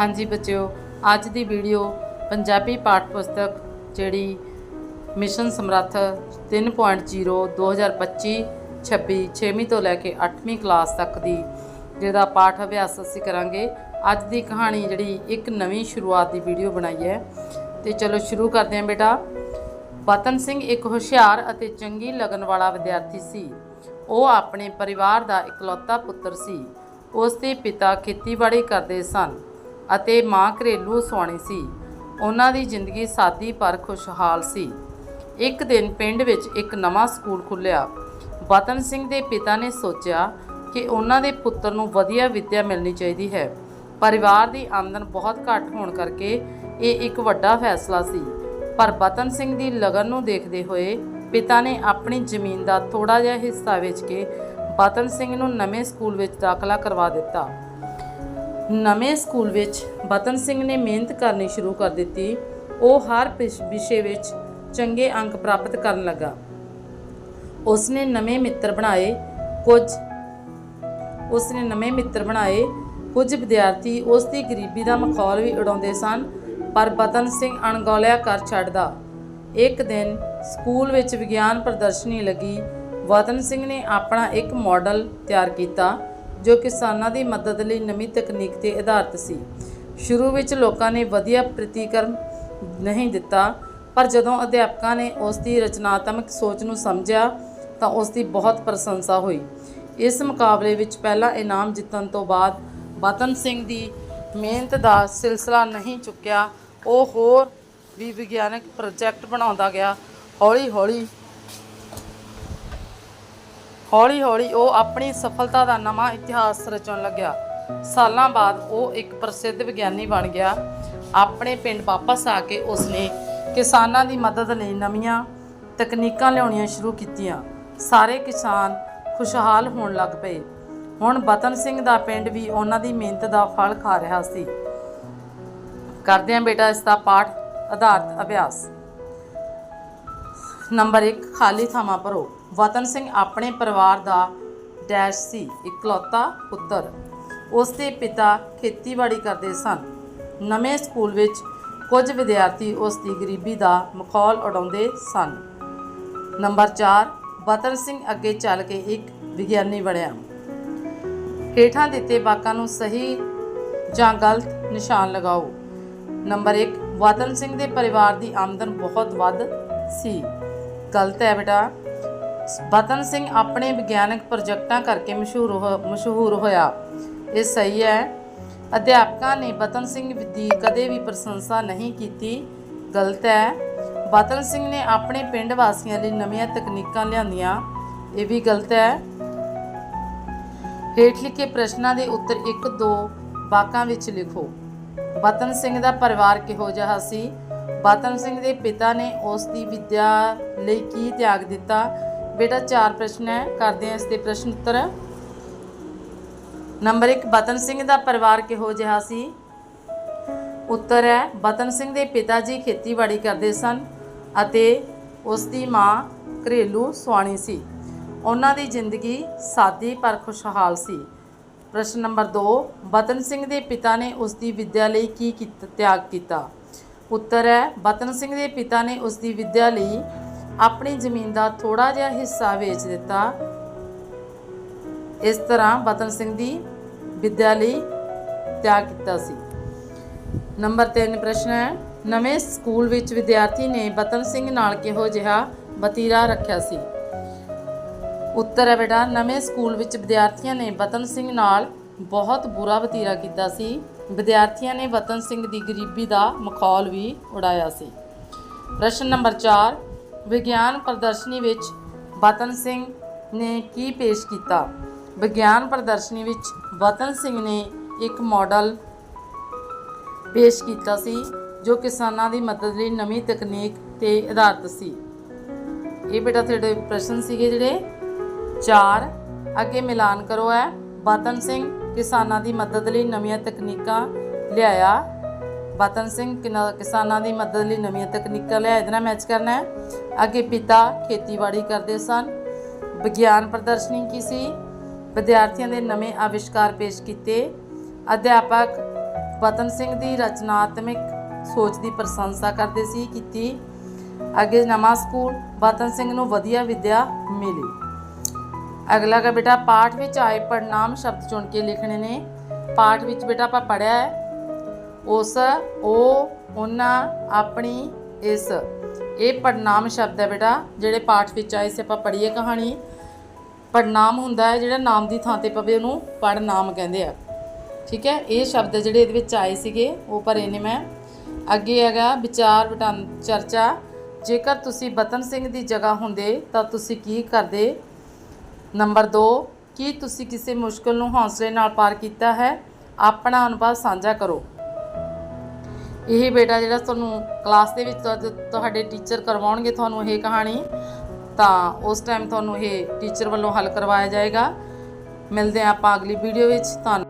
ਹਾਂਜੀ ਬੱਚਿਓ, ਅੱਜ ਦੀ ਵੀਡੀਓ ਪੰਜਾਬੀ ਪਾਠ ਪੁਸਤਕ ਜਿਹੜੀ ਮਿਸ਼ਨ ਸਮਰੱਥ 3.0 2025 26 6ਵੀਂ ਤੋਂ ਲੈ ਕੇ 8ਵੀਂ ਕਲਾਸ ਤੱਕ ਦੀ ਜਿਹਦਾ ਪਾਠ ਅਭਿਆਸ ਅਸੀਂ ਕਰਾਂਗੇ, ਅੱਜ ਦੀ ਕਹਾਣੀ ਜਿਹੜੀ ਇੱਕ ਨਵੀਂ ਸ਼ੁਰੂਆਤ ਦੀ ਵੀਡੀਓ ਬਣਾਈ ਹੈ। ਤੇ ਚਲੋ ਸ਼ੁਰੂ ਕਰਦੇ ਹਾਂ ਬੇਟਾ। ਵਤਨ ਸਿੰਘ ਇੱਕ ਹੁਸ਼ਿਆਰ ਅਤੇ ਚੰਗੀ ਲਗਨ ਵਾਲਾ ਵਿਦਿਆਰਥੀ ਸੀ। ਉਹ ਆਪਣੇ ਪਰਿਵਾਰ ਦਾ ਇਕਲੌਤਾ ਪੁੱਤਰ ਸੀ। ਉਸ ਦੇ ਪਿਤਾ ਖੇਤੀਬਾੜੀ ਕਰਦੇ ਸਨ। ਅਤੇ ਮਾਂ ਘਰੇਲੂ ਸੁਆਣੀ ਸੀ। ਉਹਨਾਂ ਦੀ ਜ਼ਿੰਦਗੀ ਸਾਦੀ ਪਰ ਖੁਸ਼ਹਾਲ ਸੀ। ਇੱਕ ਦਿਨ ਪਿੰਡ ਵਿੱਚ ਇੱਕ ਨਵਾਂ ਸਕੂਲ ਖੁੱਲ੍ਹਿਆ। ਵਤਨ ਸਿੰਘ ਦੇ ਪਿਤਾ ਨੇ ਸੋਚਿਆ ਕਿ ਉਹਨਾਂ ਦੇ ਪੁੱਤਰ ਨੂੰ ਵਧੀਆ ਵਿੱਦਿਆ ਮਿਲਣੀ ਚਾਹੀਦੀ ਹੈ। ਪਰਿਵਾਰ ਦੀ ਆਮਦਨ ਬਹੁਤ ਘੱਟ ਹੋਣ ਕਰਕੇ ਇਹ ਇੱਕ ਵੱਡਾ ਫੈਸਲਾ ਸੀ। ਪਰ ਬਤਨ ਸਿੰਘ ਦੀ ਲਗਨ ਨੂੰ ਦੇਖਦੇ ਹੋਏ ਪਿਤਾ ਨੇ ਆਪਣੀ ਜ਼ਮੀਨ ਦਾ ਥੋੜਾ ਜਿਹਾ ਹਿੱਸਾ ਵੇਚ ਕੇ ਬਤਨ ਸਿੰਘ ਨੂੰ ਨਵੇਂ ਸਕੂਲ ਵਿੱਚ ਦਾਖਲਾ ਕਰਵਾ ਦਿੱਤਾ। ਨਵੇਂ ਸਕੂਲ ਵਿੱਚ ਬਤਨ ਸਿੰਘ ਨੇ ਮਿਹਨਤ ਕਰਨੀ ਸ਼ੁਰੂ ਕਰ ਦਿੱਤੀ। ਉਹ ਹਰ ਵਿਸ਼- ਵਿਸ਼ੇ ਵਿੱਚ ਚੰਗੇ ਅੰਕ ਪ੍ਰਾਪਤ ਕਰਨ ਲੱਗਾ। ਉਸਨੇ ਨਵੇਂ ਮਿੱਤਰ ਬਣਾਏ ਕੁਝ, ਉਸਨੇ ਨਵੇਂ ਮਿੱਤਰ ਬਣਾਏ ਕੁਝ ਵਿਦਿਆਰਥੀ। ਉਸ ਦੀ ਗਰੀਬੀ ਦਾ ਮਖੌਲ ਵੀ ਉਡਾਉਂਦੇ ਸਨ, ਪਰ ਬਤਨ ਸਿੰਘ ਅਣਗੌਲਿਆ ਕਰ ਛੱਡਦਾ। ਇੱਕ ਦਿਨ ਸਕੂਲ ਵਿੱਚ ਵਿਗਿਆਨ ਪ੍ਰਦਰਸ਼ਨੀ ਲੱਗੀ। ਵਤਨ ਸਿੰਘ ਨੇ ਆਪਣਾ ਇੱਕ ਮਾਡਲ ਤਿਆਰ ਕੀਤਾ। ਜੋ ਕਿਸਾਨਾਂ ਦੀ ਮਦਦ ਲਈ ਨਵੀਂ ਤਕਨੀਕ ਤੇ ਆਧਾਰਿਤ ਸੀ। ਸ਼ੁਰੂ ਵਿੱਚ ਲੋਕਾਂ ਨੇ ਵਧੀਆ ਪ੍ਰਤੀਕਰਮ ਨਹੀਂ ਦਿੱਤਾ, ਪਰ ਜਦੋਂ ਅਧਿਆਪਕਾਂ ਨੇ ਉਸ ਦੀ ਰਚਨਾਤਮਕ ਸੋਚ ਨੂੰ ਸਮਝਿਆ, ਤਾਂ ਉਸ ਦੀ ਬਹੁਤ ਪ੍ਰਸ਼ੰਸਾ ਹੋਈ। ਇਸ ਮੁਕਾਬਲੇ ਵਿੱਚ ਪਹਿਲਾ ਇਨਾਮ ਜਿੱਤਣ ਤੋਂ ਬਾਅਦ ਬਤਨ ਸਿੰਘ ਦੀ ਮਿਹਨਤ ਦਾ ਸਿਲਸਿਲਾ ਨਹੀਂ ਚੁੱਕਿਆ, ਉਹ ਹੋਰ ਵੀ ਵਿਗਿਆਨਕ ਪ੍ਰੋਜੈਕਟ ਬਣਾਉਂਦਾ ਗਿਆ। ਹੌਲੀ ਹੌਲੀ ਹੌਲੀ ਹੌਲੀ ਉਹ ਆਪਣੀ ਸਫਲਤਾ ਦਾ ਨਵਾਂ ਇਤਿਹਾਸ ਰਚਣ ਲੱਗਿਆ। ਸਾਲਾਂ ਬਾਅਦ ਉਹ ਇੱਕ ਪ੍ਰਸਿੱਧ ਵਿਗਿਆਨੀ ਬਣ ਗਿਆ। ਆਪਣੇ ਪਿੰਡ ਵਾਪਸ ਆ ਕੇ ਉਸਨੇ ਕਿਸਾਨਾਂ ਦੀ ਮਦਦ ਲਈ ਨਵੀਆਂ ਤਕਨੀਕਾਂ ਲਿਆਉਣੀਆਂ ਸ਼ੁਰੂ ਕੀਤੀਆਂ। ਸਾਰੇ ਕਿਸਾਨ ਖੁਸ਼ਹਾਲ ਹੋਣ ਲੱਗ ਪਏ। ਹੁਣ ਬਤਨ ਸਿੰਘ ਦਾ ਪਿੰਡ ਵੀ ਉਹਨਾਂ ਦੀ ਮਿਹਨਤ ਦਾ ਫਲ ਖਾ ਰਿਹਾ ਸੀ। ਕਰਦੇ ਹਾਂ ਬੇਟਾ ਇਸ ਦਾ ਪਾਠ, ਆਧਾਰਿਤ ਅਭਿਆਸ। ਨੰਬਰ 1 ਖਾਲੀ ਥਾਵਾਂ ਭਰੋ। ਵਤਨ ਸਿੰਘ ਆਪਣੇ ਪਰਿਵਾਰ ਦਾ ਡੈਸ਼ ਸੀ, ਇਕਲੌਤਾ ਪੁੱਤਰ। ਉਸ ਦੇ ਪਿਤਾ ਖੇਤੀਬਾੜੀ ਕਰਦੇ ਸਨ। ਨਵੇਂ ਸਕੂਲ ਵਿੱਚ ਕੁਝ ਵਿਦਿਆਰਥੀ ਉਸ ਦੀ ਗਰੀਬੀ ਦਾ ਮਖੌਲ ਉਡਾਉਂਦੇ ਸਨ। ਨੰਬਰ 4 ਵਤਨ ਸਿੰਘ ਅੱਗੇ ਚੱਲ ਕੇ ਇੱਕ ਵਿਗਿਆਨੀ ਬਣਿਆ। ਹੇਠਾਂ ਦਿੱਤੇ ਵਾਕਾਂ ਨੂੰ ਸਹੀ ਜਾਂ ਗਲਤ ਨਿਸ਼ਾਨ ਲਗਾਓ। ਨੰਬਰ 1 ਵਤਨ ਸਿੰਘ ਦੇ ਪਰਿਵਾਰ ਦੀ ਆਮਦਨ ਬਹੁਤ ਵੱਧ ਸੀ। ਗਲਤ ਹੈ ਬੇਟਾ। ਬਤਨ ਸਿੰਘ ਆਪਣੇ ਵਿਗਿਆਨਕ ਪ੍ਰੋਜੈਕਟਾਂ ਕਰਕੇ ਮਸ਼ਹੂਰ ਹੋ- ਮਸ਼ਹੂਰ ਹੋਇਆ। ਇਹ ਸਹੀ ਹੈ। ਅਧਿਆਪਕਾਂ ਨੇ ਬਤਨ ਸਿੰਘ ਦੀ ਕਦੇ ਵੀ ਪ੍ਰਸ਼ੰਸਾ ਨਹੀਂ ਕੀਤੀ। ਗਲਤ ਹੈ। ਬਤਨ ਸਿੰਘ ਨੇ ਆਪਣੇ ਪਿੰਡ ਵਾਸੀਆਂ ਲਈ ਨਵੀਆਂ ਤਕਨੀਕਾਂ ਲਿਆਂਦੀਆਂ। ਇਹ ਵੀ ਗਲਤ ਹੈ। ਹੇਠ ਲਿਖੇ ਪ੍ਰਸ਼ਨਾਂ ਦੇ ਉੱਤਰ 1 2 ਵਾਕਾਂ ਵਿੱਚ ਲਿਖੋ। ਬਤਨ ਸਿੰਘ ਦਾ ਪਰਿਵਾਰ ਕਿਹੋ ਜਿਹਾ ਸੀ? ਬਤਨ ਸਿੰਘ ਦੇ ਪਿਤਾ ਨੇ ਉਸ ਦੀ ਵਿੱਦਿਆ ਲਈ ਕੀ ਤਿਆਗ ਦਿੱਤਾ? ਬੇਟਾ ਚਾਰ ਪ੍ਰਸ਼ਨ ਹੈ, ਕਰਦੇ ਹਾਂ ਇਸ ਦੇ ਪ੍ਰਸ਼ਨ ਉੱਤਰ। ਨੰਬਰ 1 ਬਤਨ ਸਿੰਘ ਦਾ ਪਰਿਵਾਰ ਕਿਹੋ ਜਿਹਾ ਸੀ? ਉੱਤਰ ਹੈ, ਬਤਨ ਸਿੰਘ ਦੇ ਪਿਤਾ ਜੀ ਖੇਤੀਬਾੜੀ ਕਰਦੇ ਸਨ ਅਤੇ ਉਸ ਦੀ ਮਾਂ ਘਰੇਲੂ ਸੁਆਣੀ ਸੀ। ਉਹਨਾਂ ਦੀ ਜ਼ਿੰਦਗੀ ਸਾਦੀ ਪਰ ਖੁਸ਼ਹਾਲ ਸੀ। ਪ੍ਰਸ਼ਨ ਨੰਬਰ 2 ਬਤਨ ਸਿੰਘ ਦੇ ਪਿਤਾ ਨੇ ਉਸ ਦੀ ਵਿਦਿਆ ਲਈ ਕੀ ਕੀਤਾ, ਤਿਆਗ ਕੀਤਾ? ਉੱਤਰ ਹੈ, ਬਤਨ ਸਿੰਘ ਦੇ ਪਿਤਾ ਨੇ ਉਸ ਦੀ ਵਿਦਿਆ ਲਈ ਆਪਣੀ ਜ਼ਮੀਨ ਦਾ ਥੋੜਾ ਜਿਹਾ ਹਿੱਸਾ ਵੇਚ ਦਿੱਤਾ। ਇਸ ਤਰ੍ਹਾਂ ਬਤਨ ਸਿੰਘ ਦੀ ਵਿਦਿਆ ਲਈ ਤਿਆਗ ਕੀਤਾ ਸੀ। ਨੰਬਰ 3 ਪ੍ਰਸ਼ਨ ਹੈ, ਨਵੇਂ ਸਕੂਲ ਵਿੱਚ ਵਿਦਿਆਰਥੀ ਨੇ ਬਤਨ ਸਿੰਘ ਨਾਲ ਕਿਹੋ ਜਿਹਾ ਵਤੀਰਾ ਰੱਖਿਆ ਸੀ? ਉੱਤਰ ਹੈ ਬੇਟਾ, ਨਵੇਂ ਸਕੂਲ ਵਿੱਚ ਵਿਦਿਆਰਥੀਆਂ ਨੇ ਬਤਨ ਸਿੰਘ ਨਾਲ ਬਹੁਤ ਬੁਰਾ ਵਤੀਰਾ ਕੀਤਾ ਸੀ। ਵਿਦਿਆਰਥੀਆਂ ਨੇ ਵਤਨ ਸਿੰਘ ਦੀ ਗਰੀਬੀ ਦਾ ਮਖੌਲ ਵੀ ਉਡਾਇਆ ਸੀ। ਪ੍ਰਸ਼ਨ ਨੰਬਰ 4 ਵਿਗਿਆਨ ਪ੍ਰਦਰਸ਼ਨੀ ਵਿੱਚ ਬਤਨ ਸਿੰਘ ਨੇ ਕੀ ਪੇਸ਼ ਕੀਤਾ? ਵਿਗਿਆਨ ਪ੍ਰਦਰਸ਼ਨੀ ਵਿੱਚ ਬਤਨ ਸਿੰਘ ਨੇ ਇੱਕ ਮਾਡਲ ਪੇਸ਼ ਕੀਤਾ ਸੀ, ਜੋ ਕਿਸਾਨਾਂ ਦੀ ਮਦਦ ਲਈ ਨਵੀਂ ਤਕਨੀਕ ਤੇ ਆਧਾਰਿਤ ਸੀ। ਇਹ ਬੇਟਾ ਤੁਹਾਡੇ ਪ੍ਰਸ਼ਨ ਸੀਗੇ ਜਿਹੜੇ? ਚਾਰ, ਅੱਗੇ ਮਿਲਾਨ ਕਰੋ ਹੈ ਬਤਨ ਸਿੰਘ ਕਿਸਾਨਾਂ ਦੀ ਮਦਦ ਲਈ ਨਵੀਆਂ ਤਕਨੀਕਾਂ ਲਿਆਇਆ। ਬਤਨ ਸਿੰਘ ਕਿਨਾ- ਕਿਸਾਨਾਂ ਦੀ ਮਦਦ ਲਈ ਨਵੀਆਂ ਤਕਨੀਕਾਂ ਲਿਆਇਆ ਇਹਦੇ ਨਾਲ ਮੈਚ ਕਰਨਾ ਹੈ। ਅੱਗੇ ਪਿਤਾ ਖੇਤੀਬਾੜੀ ਕਰਦੇ ਸਨ। ਵਿਗਿਆਨ ਪ੍ਰਦਰਸ਼ਨੀ ਕੀ ਸੀ? ਵਿਦਿਆਰਥੀਆਂ ਦੇ ਨਵੇਂ ਆਵਿਸ਼ਕਾਰ ਪੇਸ਼ ਕੀਤੇ। ਅਧਿਆਪਕ ਬਤਨ ਸਿੰਘ ਦੀ ਰਚਨਾਤਮਕ ਸੋਚ ਦੀ ਪ੍ਰਸ਼ੰਸਾ ਕਰਦੇ ਸੀ, ਕੀਤੀ। ਅੱਗੇ ਨਵਾਂ ਸਕੂਲ ਬਤਨ ਸਿੰਘ ਨੂੰ ਵਧੀਆ ਵਿੱਦਿਆ ਮਿਲੀ। ਅਗਲਾ ਕਾ ਬੇਟਾ ਪਾਠ ਵਿੱਚ ਆਏ ਪੜਨਾਮ ਸ਼ਬਦ ਚੁਣ ਕੇ ਲਿਖਣੇ ਨੇ। ਪਾਠ ਵਿੱਚ ਬੇਟਾ ਆਪਾਂ ਪੜਿਆ ਹੈ। ਉਸ, ਉਹ, ਉਹਨਾਂ, ਆਪਣੀ, ਇਸ। ਇਹ ਪੜਨਾਮ ਸ਼ਬਦ ਹੈ ਬੇਟਾ, ਜਿਹੜੇ ਪਾਠ ਵਿੱਚ ਆਏ ਸੀ, ਆਪਾਂ ਪੜ੍ਹੀਏ ਕਹਾਣੀ। ਪੜਨਾਮ ਹੁੰਦਾ ਹੈ, ਜਿਹੜਾ ਨਾਮ ਦੀ ਥਾਂ ਤੇ ਪਵੇ ਉਹਨੂੰ ਪੜਨਾਮ ਕਹਿੰਦੇ ਆ। ਠੀਕ ਹੈ, ਇਹ ਸ਼ਬਦ ਜਿਹੜੇ ਇਹਦੇ ਵਿੱਚ ਆਏ ਸੀਗੇ, ਉਹ ਭਰੇ ਨੇ ਮੈਂ। ਅੱਗੇ ਹੈਗਾ ਵਿਚਾਰ ਵਟਾਂ ਚਰਚਾ। ਜੇਕਰ ਤੁਸੀਂ ਬਤਨ ਸਿੰਘ ਦੀ ਜਗ੍ਹਾ ਹੁੰਦੇ, ਤਾਂ ਤੁਸੀਂ ਕੀ ਕਰਦੇ? ਨੰਬਰ 2 ਕੀ ਤੁਸੀਂ ਕਿਸੇ ਮੁਸ਼ਕਲ ਨੂੰ ਹੌਸਲੇ ਨਾਲ ਪਾਰ ਕੀਤਾ ਹੈ? ਆਪਣਾ ਅਨੁਭਵ ਸਾਂਝਾ ਕਰੋ। ਇਹ ਬੇਟਾ ਜਿਹੜਾ ਤੁਹਾਨੂੰ ਕਲਾਸ ਦੇ ਵਿੱਚ ਤੁਹਾਡੇ ਟੀਚਰ ਕਰਵਾਉਣਗੇ ਤੁਹਾਨੂੰ ਇਹ ਕਹਾਣੀ, ਤਾਂ ਉਸ ਟਾਈਮ ਤੁਹਾਨੂੰ ਇਹ ਟੀਚਰ ਵੱਲੋਂ ਹੱਲ ਕਰਵਾਇਆ ਜਾਏਗਾ। ਮਿਲਦੇ ਹਾਂ ਆਪਾਂ ਅਗਲੀ ਵੀਡੀਓ ਵਿੱਚ। ਧੰਨ